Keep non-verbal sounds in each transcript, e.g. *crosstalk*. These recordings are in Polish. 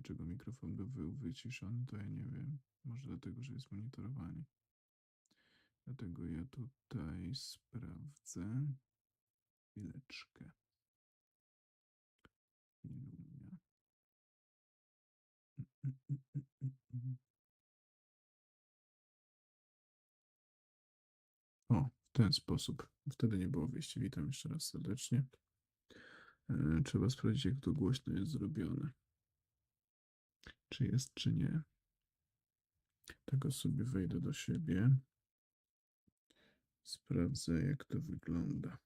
Dlaczego mikrofon by był wyciszony, to ja nie wiem. Może dlatego, że jest monitorowanie. Dlatego ja tutaj sprawdzę. Chwileczkę. Mm, mm, mm, mm. O, w ten sposób. Wtedy nie było wyjścia. Witam jeszcze raz serdecznie. E, Trzeba sprawdzić, jak to głośno jest zrobione. Czy jest, czy nie. Tego sobie wejdę do siebie. Sprawdzę, jak to wygląda.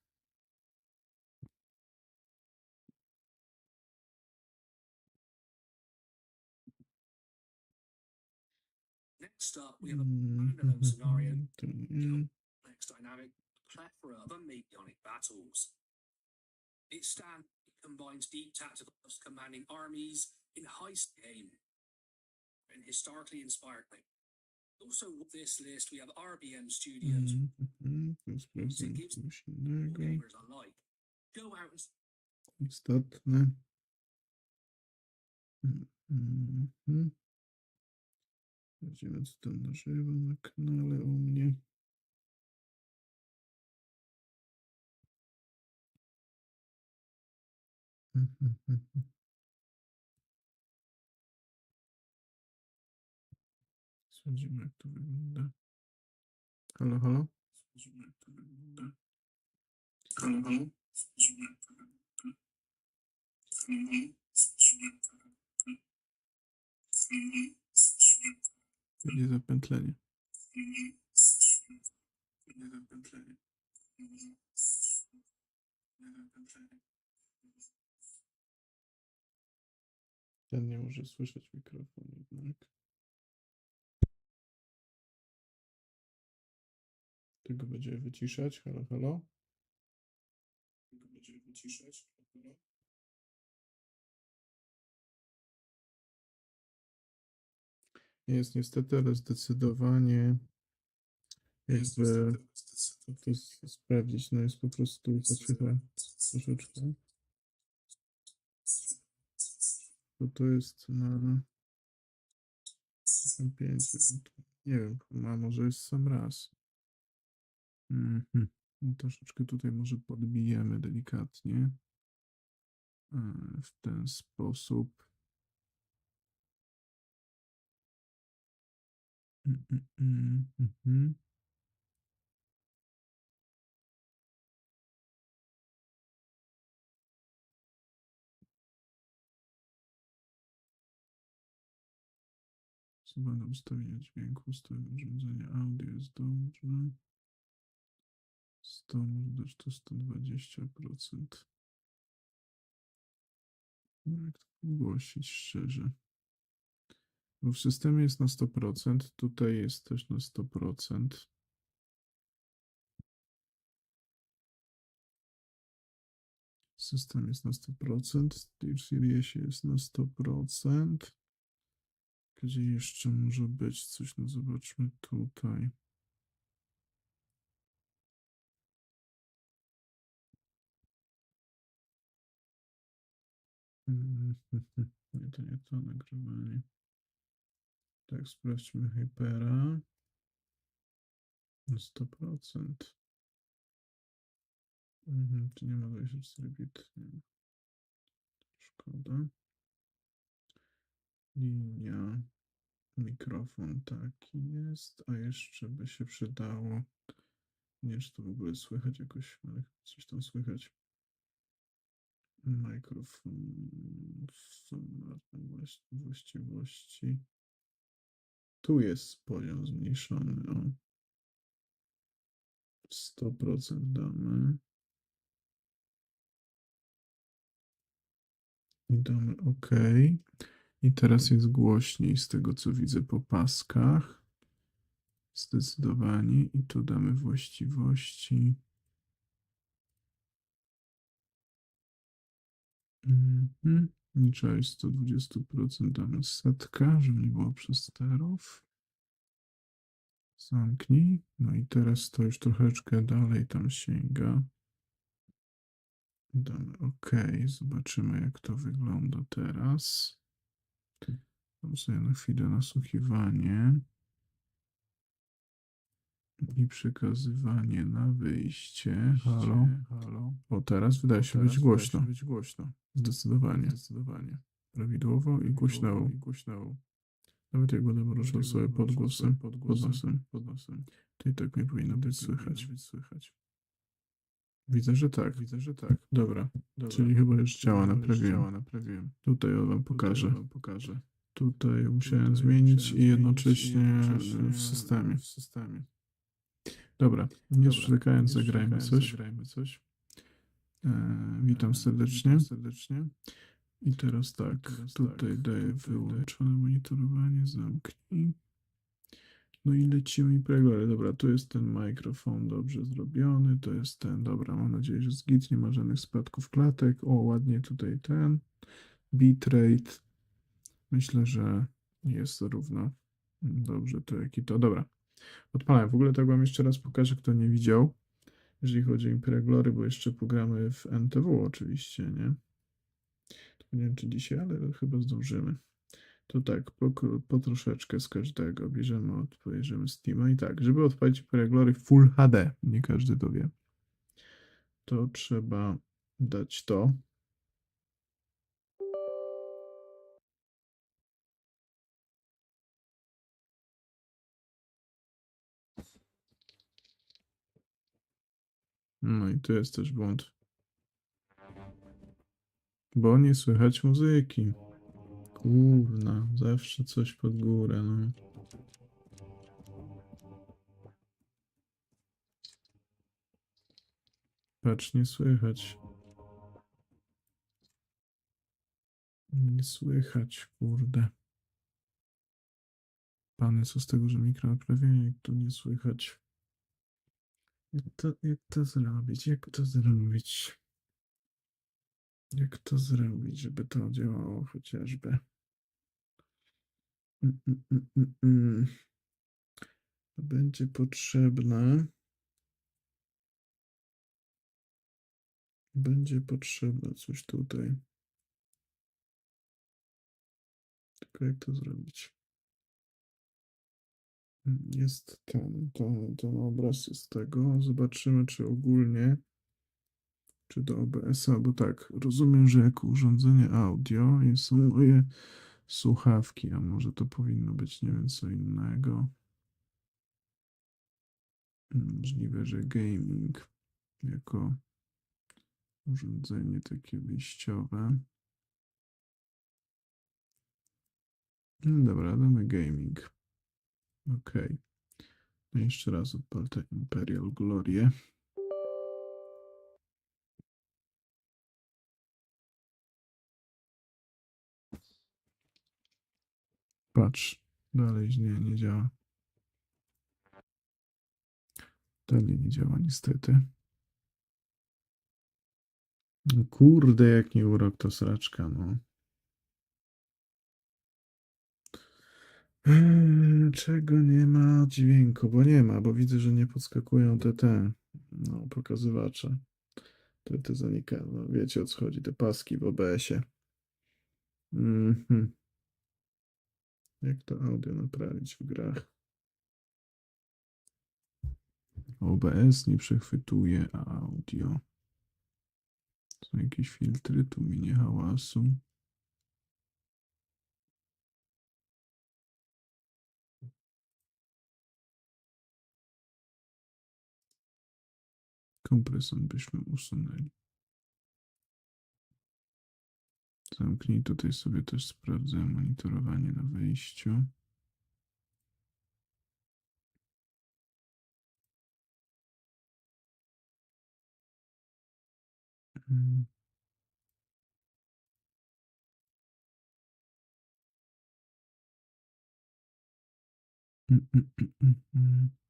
Next up, we have a standalone scenario, to nie. complex dynamic, plethora of unmate battles. Its stand combines deep tactical commanding armies in heist game and historically inspired thing. Also with this list, we have RBM Studios, Mm, mhm, To sprawdzę gives coś all innego. gamers alike. Go out and s- Istotne. Mm, mhm. Co tam na żywo na kanale u mnie. Sprawdzimy, jak to wygląda. Halo, halo? Sprawdzimy, jak to wygląda. Halo, halo? Sprawdzimy, jak to wygląda. Halo, halo? Sprawdzimy, jak to wygląda. Halo, halo? Sprawdzimy, jak to wygląda. Będzie zapętlenie. Będzie zapętlenie. Będzie zapętlenie. Ten nie może słyszeć mikrofon jednak. Tego będzie wyciszać. Halo, halo. Tego wyciszać. Halo, halo. Jest niestety, ale zdecydowanie jakby to sprawdzić. No jest po prostu poczyta troszeczkę. To to jest na 5. Nie wiem, a może jest sam raz. Mhm. No Troszeczkę tutaj może podbijemy delikatnie. E, W ten sposób. Mm, mm, mm, mhm. Suwalne ustawienia dźwięku, ustawienia urządzenia audio jest dobrze. 100 może dać to 120%. No jak to ogłosić szczerze? Bo w systemie jest na 100%, tutaj jest też na 100%. System jest na 100%, w Siriusie jest na 100%. Gdzie jeszcze może być coś? No zobaczmy tutaj. *laughs* Nie, to nie to nagrywanie. Tak, sprawdźmy Hypera. Na 100%. Mhm, tu nie ma 24 bit. Nie. Szkoda. Linia. Mikrofon taki jest, a jeszcze by się przydało. Nie czy to w ogóle słychać jakoś, ale coś tam słychać. Mikrofon. Właściwości. Tu jest poziom zmniejszony o 100% damy. I damy OK. I teraz jest głośniej z tego, co widzę po paskach. Zdecydowanie. I tu damy właściwości. Mhm. Liczę 120% damy setka, żeby nie było przesterów. Zamknij. No i teraz to już troszeczkę dalej tam sięga. Damy OK. Zobaczymy, jak to wygląda teraz. Dam sobie na chwilę nasłuchiwanie i przekazywanie na wyjście. Halo, halo. O, teraz wydaje się być głośno. być głośno. Zdecydowanie. Zdecydowanie. Prawidłowo i głośno. I głośno. Nawet jak będę ruszał sobie podgłosem, podgłosem, podnosem, to i tak nie powinno być słychać. Być słychać. Widzę, że tak. Widzę, że tak. Dobra. Czyli chyba już działa, naprawiłem. naprawiłem. Tutaj ja wam pokażę. Tutaj musiałem Tutaj zmienić musiałem i zmienić jednocześnie, i jednocześnie w systemie. w systemie. Dobra, nie nie zagrajmy coś. zagrajmy coś. E, witam E, serdecznie. witam serdecznie. I teraz tak, teraz tutaj tak, daję wyłączone monitorowanie, zamknij. No i lecimy i pregory. Dobra, tu jest ten mikrofon dobrze zrobiony, to jest ten, dobra, mam nadzieję, że z git nie ma żadnych spadków klatek. O, ładnie tutaj ten bitrate. Myślę, że jest równo. Dobrze, to jaki to, dobra. Odpalałem. W ogóle tak wam jeszcze raz pokażę, kto nie widział, jeżeli chodzi o Imperia bo jeszcze pogramy w NTW oczywiście, nie? To nie wiem, czy dzisiaj, ale chyba zdążymy. To tak, po, po troszeczkę z każdego bierzemy, odbierzemy Steama i tak, żeby odpalić Imperia Full HD, nie każdy to wie, to trzeba dać to. No i tu jest też błąd. Bo nie słychać muzyki. Kurna, zawsze coś pod górę, no. Patrz, nie słychać. Nie słychać, kurde. Pany, co z tego, że mikro naprawienia, jak tu nie słychać? Jak to, jak to zrobić? Jak to zrobić? Jak to zrobić, żeby to działało chociażby? Mm, mm, mm, mm, mm. Będzie potrzebne. Będzie potrzebne coś tutaj. Tylko jak to zrobić? Jest ten, ten, ten obraz z tego. Zobaczymy, czy ogólnie, czy do OBS-a, bo tak, rozumiem, że jako urządzenie audio są moje słuchawki, a może to powinno być, nie wiem, co innego. Możliwe, że gaming jako urządzenie takie wyjściowe. No dobra, damy gaming. Ok. No jeszcze raz odpal tę Imperial Glorię. Patrz, dalej nie, nie działa. Dalej nie działa niestety. No kurde, jak nie urok to sraczka, no. Eee, Czego nie ma dźwięku? Bo nie ma, bo widzę, że nie podskakują te te no, pokazywacze. Te, te zanika, no wiecie o co chodzi, te paski w OBS-ie. Mhm. Jak to audio naprawić w grach? OBS nie przechwytuje audio. Są jakieś filtry, tu mi nie hałasu. Kompresor byśmy usunęli. Zamknij tutaj sobie też sprawdzę monitorowanie na wejściu. Mm. Mm, mm, mm, mm, mm.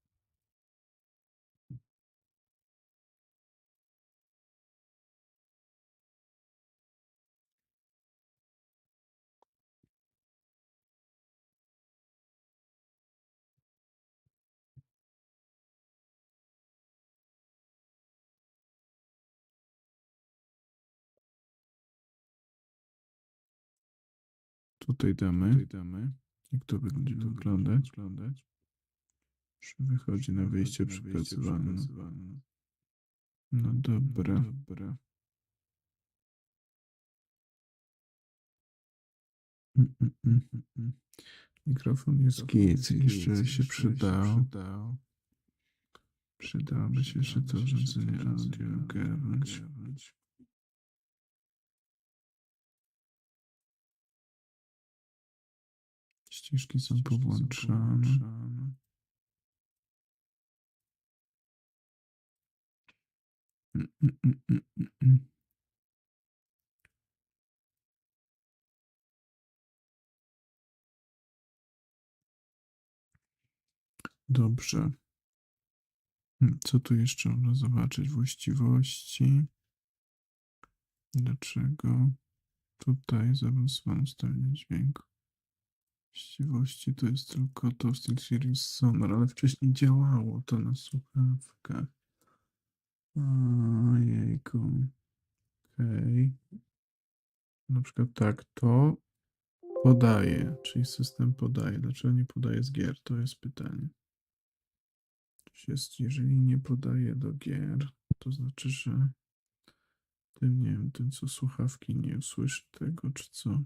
Tutaj damy. Tutaj damy. Jak to będzie wyglądać? wyglądać? Wychodzi na wyjście przekazywane? No dobra. dobra. Mm, mm, mm, mm, mm. Mikrofon jest git, jeszcze się przydał. Przydałoby się jeszcze to urządzenie audio ogarnąć. Ścieżki są powłączane. Mm, mm, mm. Dobrze. Co tu jeszcze można zobaczyć? Właściwości. Dlaczego tutaj zaawansowane ustawienie dźwięku? Właściwości to jest tylko to w Steel Sonar, ale wcześniej działało to na słuchawkach. Ojejku. Okej. Na przykład tak, to podaje, czyli system podaje. Dlaczego nie podaje z gier? To jest pytanie. Jest, jeżeli nie podaje do gier, to znaczy, że ten, nie wiem, ten co słuchawki nie usłyszy tego, czy co?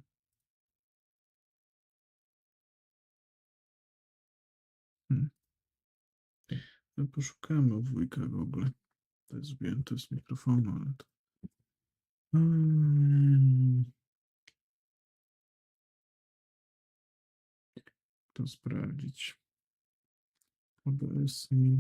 No poszukamy wujka w ogóle. To jest to z mikrofonu, ale to... Hmm. To sprawdzić. OBS i